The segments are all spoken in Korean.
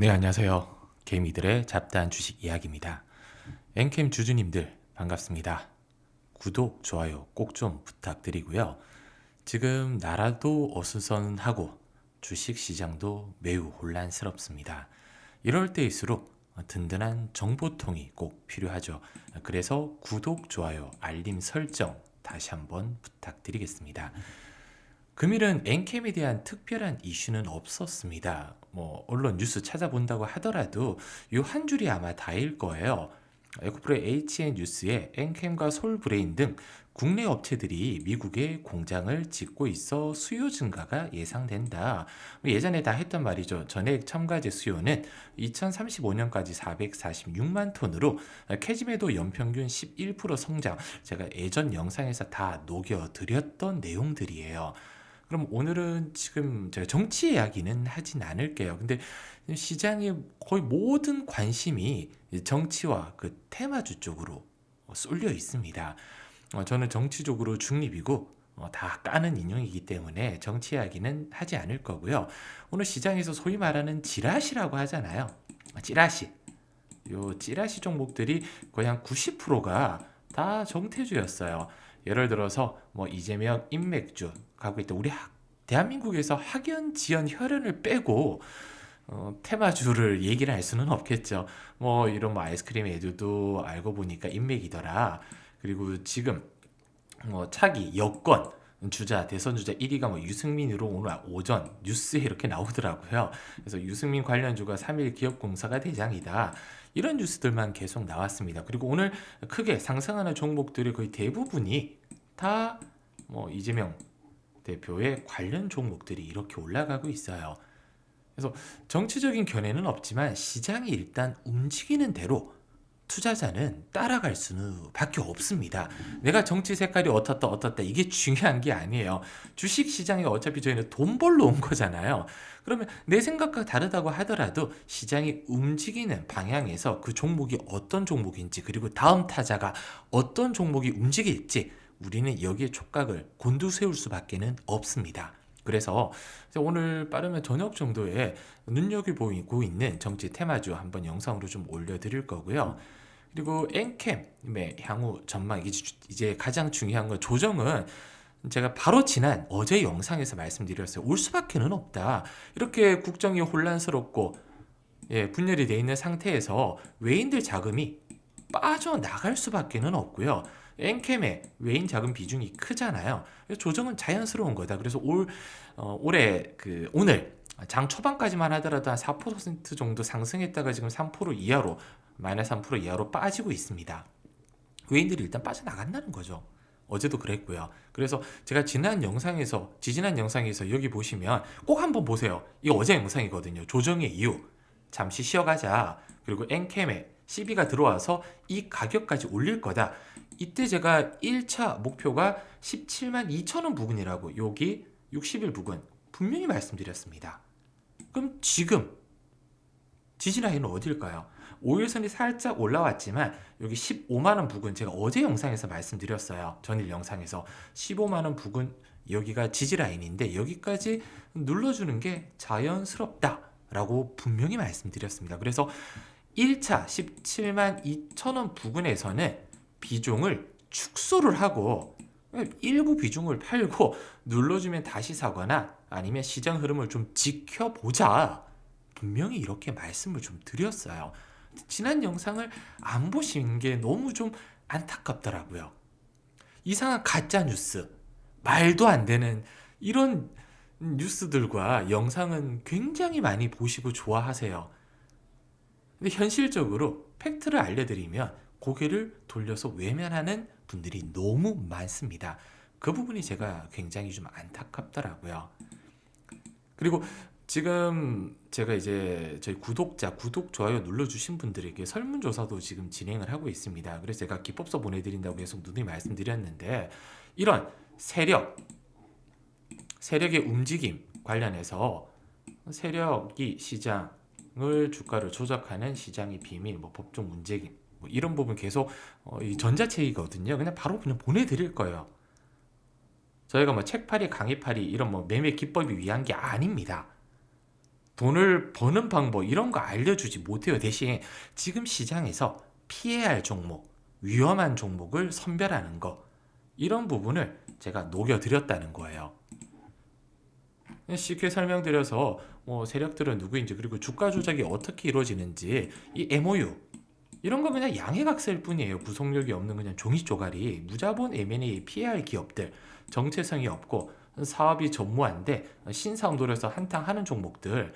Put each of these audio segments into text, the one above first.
네, 안녕하세요. 개미들의 잡다한 주식 이야기입니다. 엔캠 주주님들 반갑습니다. 구독, 좋아요 꼭 좀 부탁드리고요. 지금 나라도 어수선하고 주식 시장도 매우 혼란스럽습니다. 이럴 때일수록 든든한 정보통이 꼭 필요하죠. 그래서 구독, 좋아요, 알림 설정 다시 한번 부탁드리겠습니다. 금일은 엔캠에 대한 특별한 이슈는 없었습니다. 뭐 언론 뉴스 찾아본다고 하더라도 이 한 줄이 아마 다일 거예요. 에코프로의 HN 뉴스에 엔캠과 솔브레인 등 국내 업체들이 미국에 공장을 짓고 있어 수요 증가가 예상된다. 뭐 예전에 다 했던 말이죠. 전액 첨가제 수요는 2035년까지 446만 톤으로 캐즘에도 연평균 11% 성장. 제가 예전 영상에서 다 녹여드렸던 내용들이에요. 그럼 오늘은 지금 제가 정치 이야기는 하진 않을게요. 근데 시장의 거의 모든 관심이 정치와 그 테마주 쪽으로 쏠려 있습니다. 어, 저는 정치적으로 중립이고 어, 다 까는 인형이기 때문에 정치 이야기는 하지 않을 거고요. 오늘 시장에서 소위 말하는 찌라시라고 하잖아요. 찌라시. 요 찌라시 종목들이 거의 한 90%가 다 정태주였어요. 예를 들어서 뭐 이재명 인맥주 가고 있다. 우리 학, 대한민국에서 학연, 지연, 혈연을 빼고 어, 테마주를 얘기를 할 수는 없겠죠. 뭐 이런 뭐 아이스크림 애들도 알고 보니까 인맥이더라. 그리고 지금 뭐 차기 여권 주자 대선 주자 1위가 뭐 유승민으로 오늘 오전 뉴스에 이렇게 나오더라고요. 그래서 유승민 관련주가 3일 기업공사가 대장이다. 이런 뉴스들만 계속 나왔습니다. 그리고 오늘 크게 상승하는 종목들의 거의 대부분이 다 뭐 이재명 대표의 관련 종목들이 이렇게 올라가고 있어요. 그래서 정치적인 견해는 없지만 시장이 일단 움직이는 대로 투자자는 따라갈 수는 밖에 없습니다. 내가 정치 색깔이 어떻다 어떻다 이게 중요한 게 아니에요. 주식 시장에 어차피 저희는 돈 벌러 온 거잖아요. 그러면 내 생각과 다르다고 하더라도 시장이 움직이는 방향에서 그 종목이 어떤 종목인지 그리고 다음 타자가 어떤 종목이 움직일지 우리는 여기에 촉각을 곤두세울 수밖에는 없습니다. 그래서 오늘 빠르면 저녁 정도에 눈여겨보이고 있는 정치 테마주 한번 영상으로 좀 올려드릴 거고요. 그리고 엔캠의 향후 전망 이제 가장 중요한 건 조정은 제가 바로 지난 어제 영상에서 말씀드렸어요. 올 수밖에는 없다. 이렇게 국정이 혼란스럽고 예, 분열이 돼 있는 상태에서 외인들 자금이 빠져나갈 수밖에는 없고요. 엔캠의 외인 자금 비중이 크잖아요. 조정은 자연스러운 거다. 그래서 올 어, 올해 그 오늘 장 초반까지만 하더라도 한 4% 정도 상승했다가 지금 3% 이하로 마이너스 3% 이하로 빠지고 있습니다. 외인들이 일단 빠져나간다는 거죠. 어제도 그랬고요. 그래서 제가 지난 영상에서 지지난 영상에서 여기 보시면 꼭 한번 보세요. 이거 어제 영상이거든요. 조정의 이유. 잠시 쉬어가자. 그리고 엔캠에 CB가 들어와서 이 가격까지 올릴 거다. 이때 제가 1차 목표가 17만 2천 원 부근이라고 여기 60일 부근 분명히 말씀드렸습니다. 그럼 지금 지지라인은 어딜까요? 5일선이 살짝 올라왔지만 여기 15만 원 부근 제가 어제 영상에서 말씀드렸어요. 전일 영상에서 15만 원 부근 여기가 지지라인인데 여기까지 눌러주는 게 자연스럽다 라고 분명히 말씀드렸습니다. 그래서 1차 17만 2천 원 부근에서는 비중을 축소를 하고 일부 비중을 팔고 눌러주면 다시 사거나 아니면 시장 흐름을 좀 지켜보자. 분명히 이렇게 말씀을 좀 드렸어요. 지난 영상을 안 보신 게 너무 좀 안타깝더라고요. 이상한 가짜 뉴스, 말도 안 되는 이런 뉴스들과 영상은 굉장히 많이 보시고 좋아하세요. 근데 현실적으로 팩트를 알려드리면 고개를 돌려서 외면하는 분들이 너무 많습니다. 그 부분이 제가 굉장히 좀 안타깝더라고요. 그리고 지금 제가 이제 저희 구독자 구독 좋아요 눌러주신 분들에게 설문조사도 지금 진행을 하고 있습니다. 그래서 제가 기법서 보내드린다고 계속 누누이 말씀드렸는데 이런 세력 세력의 움직임 관련해서 세력이 시장 을 주가를 조작하는 시장의 비밀, 뭐 법적 문제 뭐 이런 부분 계속 어, 이 전자책이거든요. 그냥 바로 그냥 보내드릴 거예요. 저희가 뭐 책팔이, 강의팔이 이런 뭐 매매 기법이 위한 게 아닙니다. 돈을 버는 방법 이런 거 알려주지 못해요. 대신 지금 시장에서 피해야 할 종목, 위험한 종목을 선별하는 거 이런 부분을 제가 녹여드렸다는 거예요. 쉽게 설명드려서 뭐 세력들은 누구인지 그리고 주가 조작이 어떻게 이루어지는지 이 MOU 이런 거 그냥 양해각서일 뿐이에요. 구속력이 없는 그냥 종이 쪼가리 무자본 M&A 할 기업들 정체성이 없고 사업이 전무한데 신사업 노려서 한탕 하는 종목들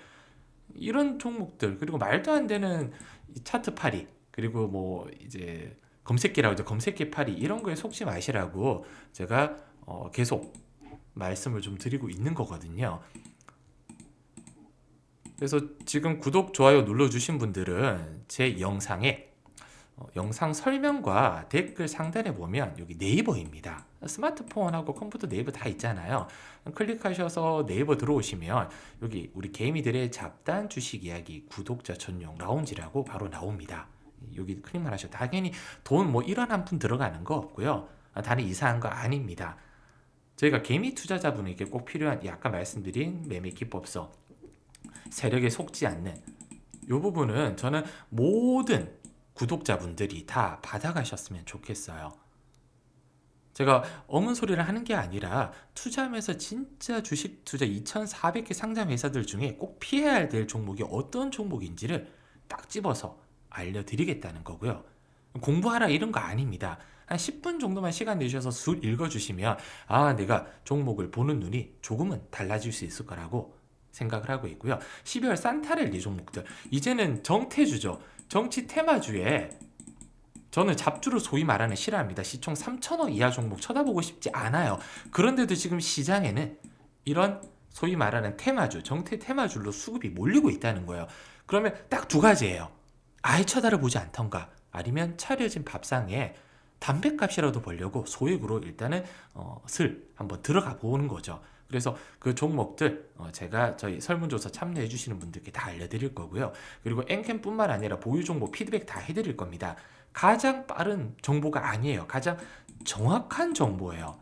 이런 종목들 그리고 말도 안 되는 이 차트 파리 그리고 뭐 이제 검색기라고 하죠 검색기 파리 이런 거에 속지 마시라고 제가 어 계속 말씀을 좀 드리고 있는 거거든요. 그래서 지금 구독 좋아요 눌러주신 분들은 제 영상에 어, 영상 설명과 댓글 상단에 보면 여기 네이버입니다. 스마트폰하고 컴퓨터 네이버 다 있잖아요. 클릭하셔서 네이버 들어오시면 여기 우리 개미들의 잡단 주식 이야기 구독자 전용 라운지라고 바로 나옵니다. 여기 클릭만 하셔도 당연히 돈 뭐 1원 한 푼 들어가는 거 없고요. 아, 다른 이상한 거 아닙니다. 저희가 개미 투자자분에게 꼭 필요한 이 아까 말씀드린 매매 기법서 세력에 속지 않는 이 부분은 저는 모든 구독자분들이 다 받아가셨으면 좋겠어요. 제가 어문 소리를 하는 게 아니라 투자하면서 진짜 주식 투자 2,400개 상장 회사들 중에 꼭 피해야 될 종목이 어떤 종목인지를 딱 집어서 알려드리겠다는 거고요. 공부하라 이런 거 아닙니다. 한 10분 정도만 시간 내주셔서 술 읽어주시면 아 내가 종목을 보는 눈이 조금은 달라질 수 있을 거라고 생각을 하고 있고요. 12월 산타랠리 종목들 이제는 정태주죠. 정치 테마주에 저는 잡주를 소위 말하는 싫어합니다. 시총 3천억 이하 종목 쳐다보고 싶지 않아요. 그런데도 지금 시장에는 이런 소위 말하는 테마주, 정태 테마주로 수급이 몰리고 있다는 거예요. 그러면 딱 두 가지예요. 아예 쳐다보지 않던가 아니면 차려진 밥상에 담배값이라도 벌려고 소액으로 일단은 어, 슬 한번 들어가 보는 거죠. 그래서 그 종목들 어, 제가 저희 설문조사 참여해 주시는 분들께 다 알려드릴 거고요. 그리고 엔캠뿐만 아니라 보유 종목 피드백 다 해드릴 겁니다. 가장 빠른 정보가 아니에요. 가장 정확한 정보예요.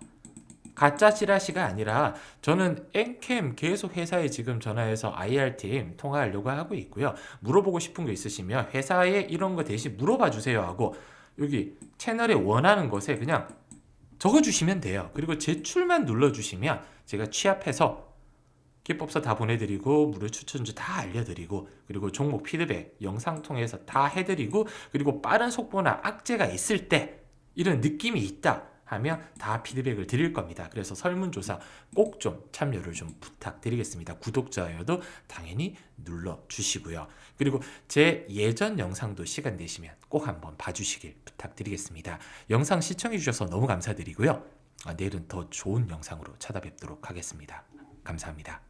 가짜 찌라시가 아니라 저는 엔캠 계속 회사에 지금 전화해서 IR팀 통화하려고 하고 있고요. 물어보고 싶은 거 있으시면 회사에 이런 거 대신 물어봐 주세요 하고 여기 채널에 원하는 것에 그냥 적어주시면 돼요. 그리고 제출만 눌러주시면 제가 취합해서 기법서 다 보내드리고 무료 추천주 다 알려드리고 그리고 종목 피드백 영상 통해서 다 해드리고 그리고 빠른 속보나 악재가 있을 때 이런 느낌이 있다 하면 다 피드백을 드릴 겁니다. 그래서 설문조사 꼭 좀 참여를 좀 부탁드리겠습니다. 구독자여도 당연히 눌러 주시고요. 그리고 제 예전 영상도 시간 되시면 꼭 한번 봐주시길 부탁드리겠습니다. 영상 시청해 주셔서 너무 감사드리고요. 아, 내일은 더 좋은 영상으로 찾아뵙도록 하겠습니다. 감사합니다.